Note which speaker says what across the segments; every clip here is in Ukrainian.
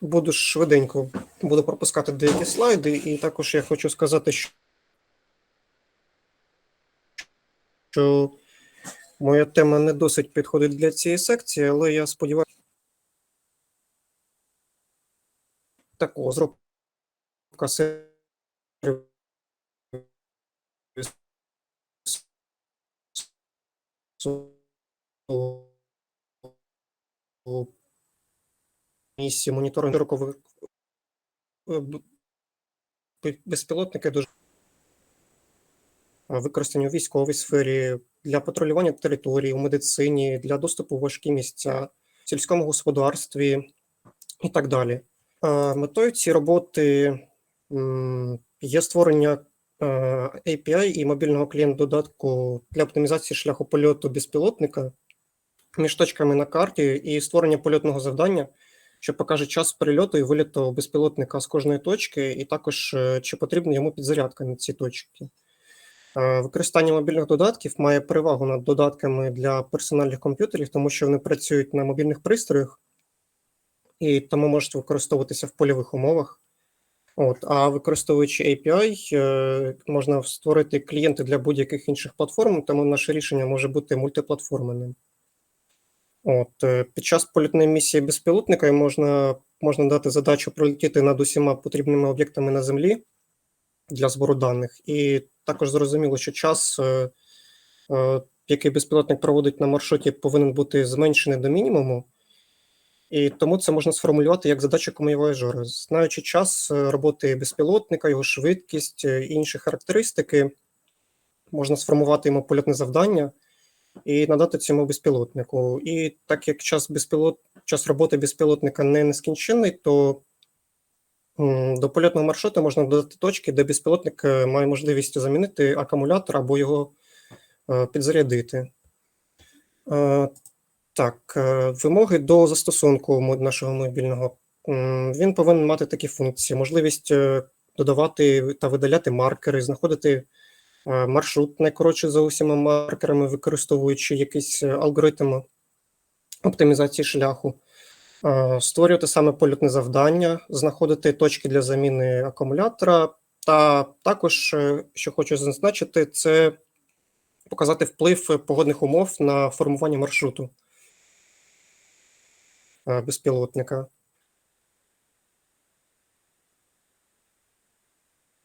Speaker 1: буду швиденько, буду пропускати деякі слайди, і також я хочу сказати, що що моя тема не досить підходить для цієї секції, але я сподіваюся, такого зробка сервісу місці моніторингу рокових е, безпілотники дуже е, використані у військовій сфері для патрулювання території, у медицині, для доступу в важкі місця, в сільському господарстві і так далі. Е, Метою цієї роботи є створення API і мобільного клієнт додатку для оптимізації шляху польоту безпілотника між точками на карті і створення польотного завдання, що покаже час прильоту і виліту безпілотника з кожної точки, і також е, чи потрібна йому підзарядка на ці точки. Е, Використання мобільних додатків має перевагу над додатками для персональних комп'ютерів, тому що вони працюють на мобільних пристроях і тому можуть використовуватися в польових умовах. От, а використовуючи API, е, можна створити клієнти для будь-яких інших платформ, тому наше рішення може бути мультиплатформеним. От, е, під час польотної місії безпілотника можна, можна дати задачу пролетіти над усіма потрібними об'єктами на землі для збору даних. І також зрозуміло, що час, е, е, який безпілотник проводить на маршруті, повинен бути зменшений до мінімуму. І тому це можна сформулювати як задачу комівояжора. Знаючи час роботи безпілотника, його швидкість інші характеристики, можна сформувати йому польотне завдання і надати цьому безпілотнику. І так як час безпілот... час роботи безпілотника не нескінченний, то до польотного маршруту можна додати точки, де безпілотник е, має можливість замінити акумулятор або його е, підзарядити. Е, Так, вимоги до застосунку нашого мобільного. Він повинен мати такі функції: можливість додавати та видаляти маркери, знаходити маршрут найкоротше за усіма маркерами, використовуючи якийсь е, алгоритм оптимізації шляху, е, створювати саме польотне завдання, знаходити точки для заміни акумулятора, та також, е, що хочу зазначити, це показати вплив погодних умов на формування маршруту е, безпілотника.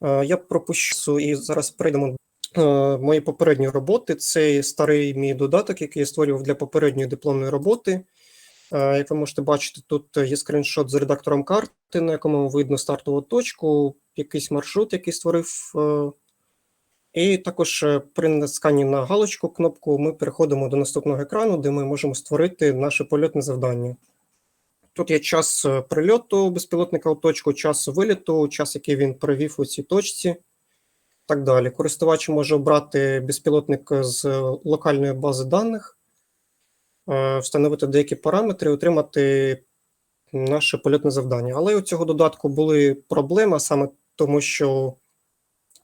Speaker 1: Е, Я пропущу і зараз перейдемо до моєї попередньої роботи. Це старий мій додаток, який я створював для попередньої дипломної роботи. Е, Як ви можете бачити, тут є скріншот з редактором карти, на якому видно стартову точку, якийсь маршрут, який створив. е, І також е, при натисканні на галочку кнопку ми переходимо до наступного екрану, де ми можемо створити наше польотне завдання. Тут є час е, прильоту безпілотника у точку, час виліту, час, який він провів у цій точці, так далі. Користувач може обрати безпілотник з локальної бази даних, е, встановити деякі параметри, отримати наше польотне завдання. Але у цього додатку були проблеми саме тому, що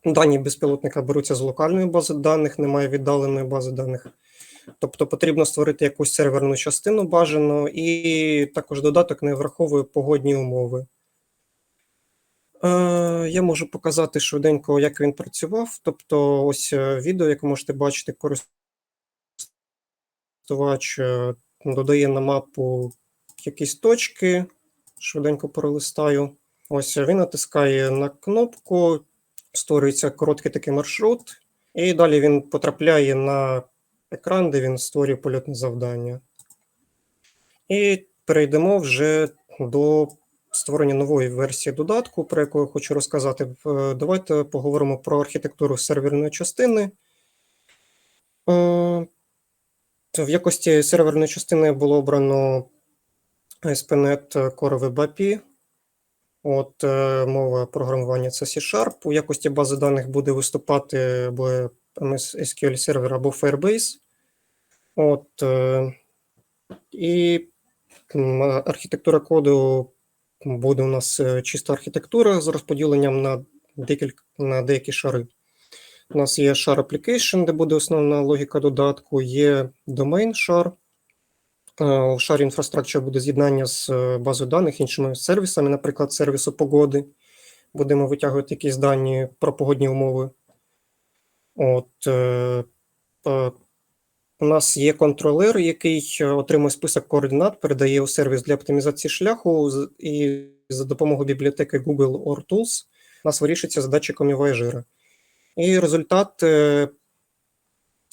Speaker 1: дані безпілотника беруться з локальної бази даних, немає віддаленої бази даних. Тобто потрібно створити якусь серверну частину бажано, і також додаток не враховує погодні умови. Е, я можу показати швиденько, як він працював. Тобто, ось е, відео, як можете бачити, користувач е, додає на мапу якісь точки. Швиденько пролистаю. Ось він натискає на кнопку, створюється короткий такий маршрут, і далі він потрапляє на екран, де він створює польотне завдання. І перейдемо вже до створення нової версії додатку, про яку я хочу розказати. Давайте поговоримо про архітектуру серверної частини. Е, В якості серверної частини було обрано ASP.NET Core Web. От е, мова програмування це C-Sharp. У якості бази даних буде виступати або MS SQL сервер або Firebase. От, е, і архітектура коду буде у нас е, чиста архітектура з розподіленням на декілька на деякі шари. У нас є шар application, де буде основна логіка додатку, є domain шар, Е, У шарі Infrastructure буде з'єднання з е, базою даних іншими сервісами, наприклад, сервісу погоди. Будемо витягувати якісь дані про погодні умови. От, у нас є контролер, який е, отримує список координат, передає у сервіс для оптимізації шляху, і за допомогою бібліотеки Google Or Tools у нас вирішується задача комівояжира. І результат е,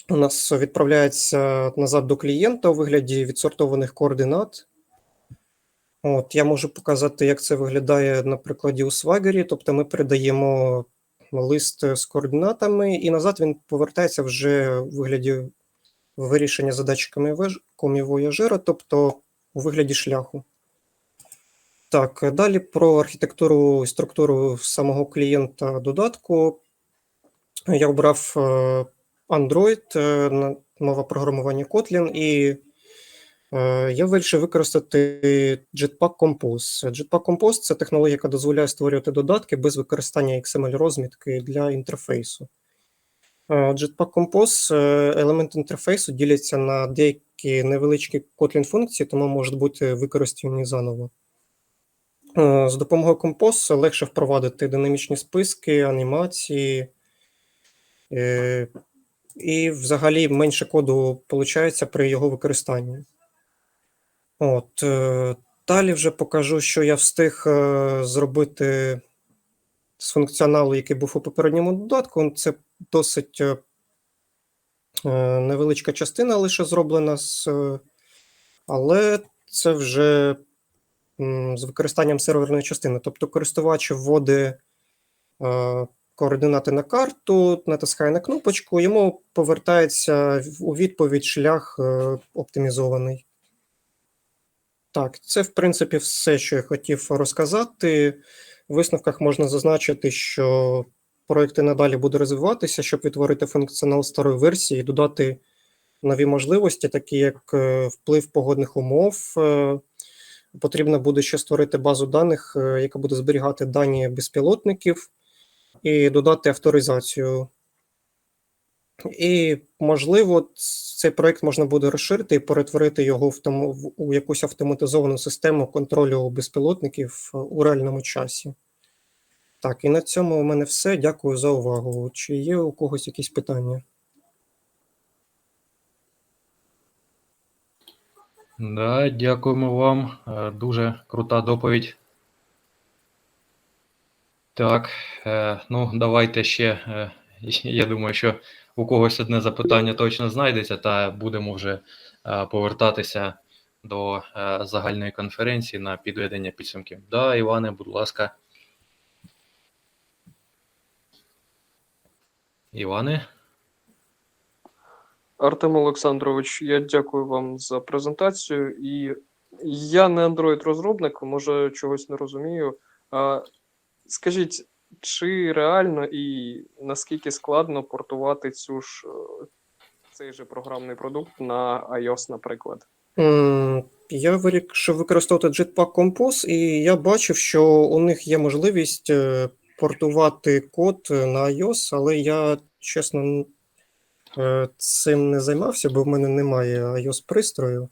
Speaker 1: у нас відправляється назад до клієнта у вигляді відсортованих координат. От, я можу показати, як це виглядає на прикладі у Swagger. Тобто ми передаємо лист з координатами, і назад він повертається вже у вигляді вирішення задачі комівояж- комівояжира, тобто у вигляді шляху. Так, далі про архітектуру і структуру самого клієнта додатку. Я обрав е, Android, е, мова програмування Kotlin, і е, я вирішив використати Jetpack Compose. Jetpack Compose це технологія, яка дозволяє створювати додатки без використання XML-розмітки для інтерфейсу. Е, Jetpack Compose е, елементи інтерфейсу діляться на деякі невеличкі Kotlin функції, тому можуть бути використані заново. Е, З допомогою Compose легше впровадити динамічні списки, анімації, і взагалі менше коду виходить при його використанні. От, далі вже покажу, що я встиг зробити з функціоналу, який був у попередньому додатку. Це досить е, е, невеличка частина лише зроблена, з, е, але це вже з використанням серверної частини. Тобто користувач вводить координати на карту, натискає на кнопочку, йому повертається у відповідь шлях оптимізований. Так, це в принципі все, що я хотів розказати. В висновках можна зазначити, що проєкти надалі буде розвиватися, щоб відтворити функціонал старої версії і додати нові можливості, такі як е, вплив погодних умов. Е, Потрібно буде ще створити базу даних, е, яка буде зберігати дані безпілотників, і додати авторизацію. І, можливо, цей проект можна буде розширити і перетворити його в тому, у якусь автоматизовану систему контролю безпілотників е, у реальному часі. Так, і на цьому у мене все. Дякую за увагу. Чи є у когось якісь питання?
Speaker 2: Да, дякуємо вам. Е, Дуже крута доповідь. Так, е, ну давайте ще. Я думаю, що у когось одне запитання точно знайдеться, та будемо вже е, повертатися до е, загальної конференції на підведення підсумків. Да, Іване, будь ласка. Іване?
Speaker 3: Артем Олександрович, я дякую вам за презентацію. І я не Android-розробник, може чогось не розумію. Скажіть, чи реально і наскільки складно портувати цю ж е, цей же програмний продукт на iOS, наприклад?
Speaker 1: М, Я вирішив використовувати Jetpack Compose, і я бачив, що у них є можливість е, портувати код на iOS, але я, чесно, е, цим не займався, бо в мене немає iOS пристрою.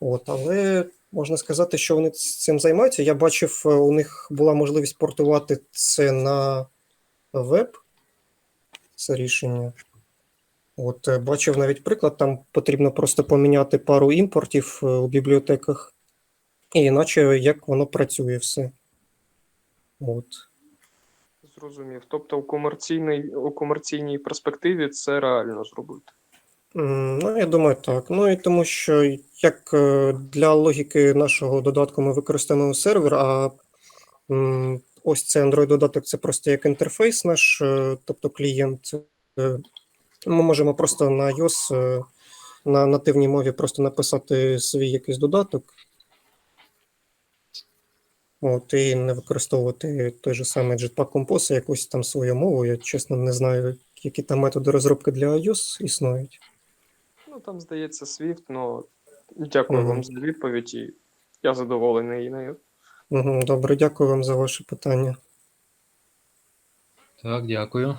Speaker 1: От, але можна сказати, що вони цим займаються. Я бачив, е, у них була можливість портувати це на веб, це рішення. От, е, бачив навіть приклад, там потрібно просто поміняти пару імпортів е, у бібліотеках, і іначе як воно працює все. От.
Speaker 3: Зрозумів. Тобто у комерційній, у комерційній перспективі це реально зробити.
Speaker 1: Ну, я думаю, так. Ну і тому що як е, для логіки нашого додатку ми використовуємо сервер, а ось цей Android-додаток це просто як інтерфейс наш, е, тобто клієнт. Е, Ми можемо просто на iOS на нативній мові просто написати свій якийсь додаток. От, і не використовувати той же самий Jetpack Compose, якусь там свою мову. Я чесно не знаю, які там методи розробки для iOS існують.
Speaker 3: Ну там здається Swift, ну дякую
Speaker 1: Мгм.
Speaker 3: вам за відповідь, і я задоволений нею.
Speaker 1: Мгм, Добре, дякую вам за ваше питання.
Speaker 2: Так, дякую.